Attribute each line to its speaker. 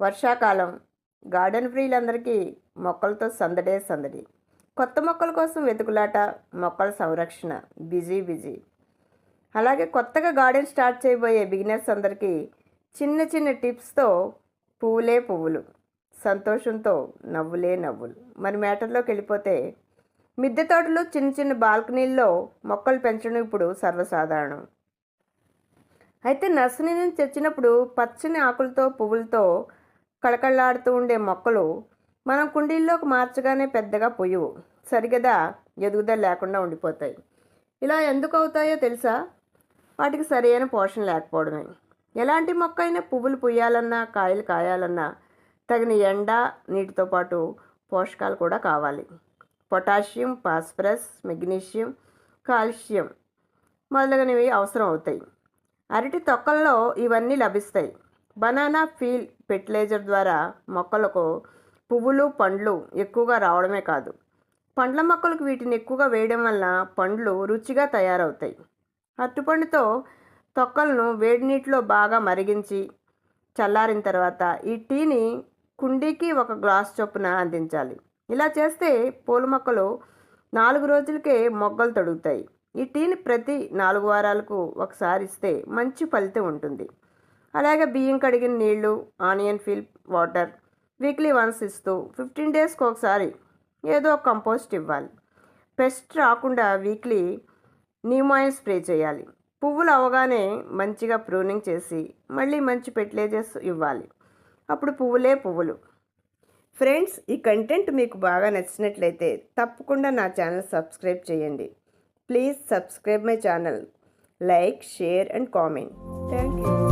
Speaker 1: వర్షాకాలం. గార్డెన్ ప్రియులందరికీ మొక్కలతో సందడే సందడి. కొత్త మొక్కల కోసం వెతుకులాట మొక్కల సంరక్షణ. Busy busy. అలాగే కొత్తగా గార్డెన్ స్టార్ట్ చేయబోయే బిగినర్స్ అందరికీ చిన్న చిన్న టిప్స్తో పువ్వులే పువ్వులు. సంతోషంతో నవ్వులే నవ్వులు. మరి మ్యాటర్లోకి వెళ్ళిపోతే మిద్దె తోటలు చిన్న చిన్న బాల్కనీల్లో మొక్కలు పెంచడం ఇప్పుడు సర్వసాధారణం. అయితే నర్సరీ నుంచి తెచ్చినప్పుడు పచ్చని ఆకులతో పువ్వులతో కళకళలాడుతూ ఉండే మొక్కలు మనం కుండీల్లోకి మార్చగానే పెద్దగా పొయ్యవు సరిగదా ఎదుగుదల లేకుండా ఉండిపోతాయి. ఇలా ఎందుకు అవుతాయో తెలుసా? వాటికి సరైన పోషణ లేకపోవడమే. ఎలాంటి మొక్క అయినా పువ్వులు పుయ్యాలన్నా కాయలు కాయాలన్నా తగిన ఎండ నీటితో పాటు పోషకాలు కూడా కావాలి. పొటాషియం ఫాస్ఫరస్ మెగ్నీషియం కాల్షియం మొదలగునవి అవసరం అవుతాయి. అరటి తొక్కల్లో ఇవన్నీ లభిస్తాయి. బనానా ఫీల్ ఫెర్టిలైజర్ ద్వారా మొక్కలకు పువ్వులు పండ్లు ఎక్కువగా రావడమే కాదు. పండ్ల మొక్కలకు వీటిని ఎక్కువగా వేయడం వల్ల పండ్లు రుచిగా తయారవుతాయి. అరటిపండుతో తొక్కలను వేడి నీటిలో బాగా మరిగించి చల్లారిన తర్వాత ఈ టీని కుండీకి ఒక గ్లాస్ చొప్పున అందించాలి. ఇలా చేస్తే పూల మొక్కలు నాలుగు రోజులకే మొగ్గలు తొడుగుతాయి. ఈ టీని ప్రతి నాలుగు వారాలకు ఒకసారి ఇస్తే మంచి ఫలితం ఉంటుంది. అలాగే బియ్యం కడిగిన నీళ్ళు onion peel water weekly once ఇస్తూ ఫిఫ్టీన్ డేస్కి ఒకసారి ఏదో కంపోస్ట్ ఇవ్వాలి. పెస్ట్ రాకుండా వీక్లీ నీమాయిల్ స్ప్రే చేయాలి. పువ్వులు అవగానే మంచిగా ప్రూనింగ్ చేసి మళ్ళీ మంచి ఫెర్టిలైజర్స్ ఇవ్వాలి. అప్పుడు పువ్వులే పువ్వులు. ఫ్రెండ్స్ ఈ కంటెంట్ మీకు బాగా నచ్చినట్లయితే తప్పకుండా నా ఛానల్ సబ్స్క్రైబ్ చేయండి. Please subscribe my channel. Like share and comment. Thank you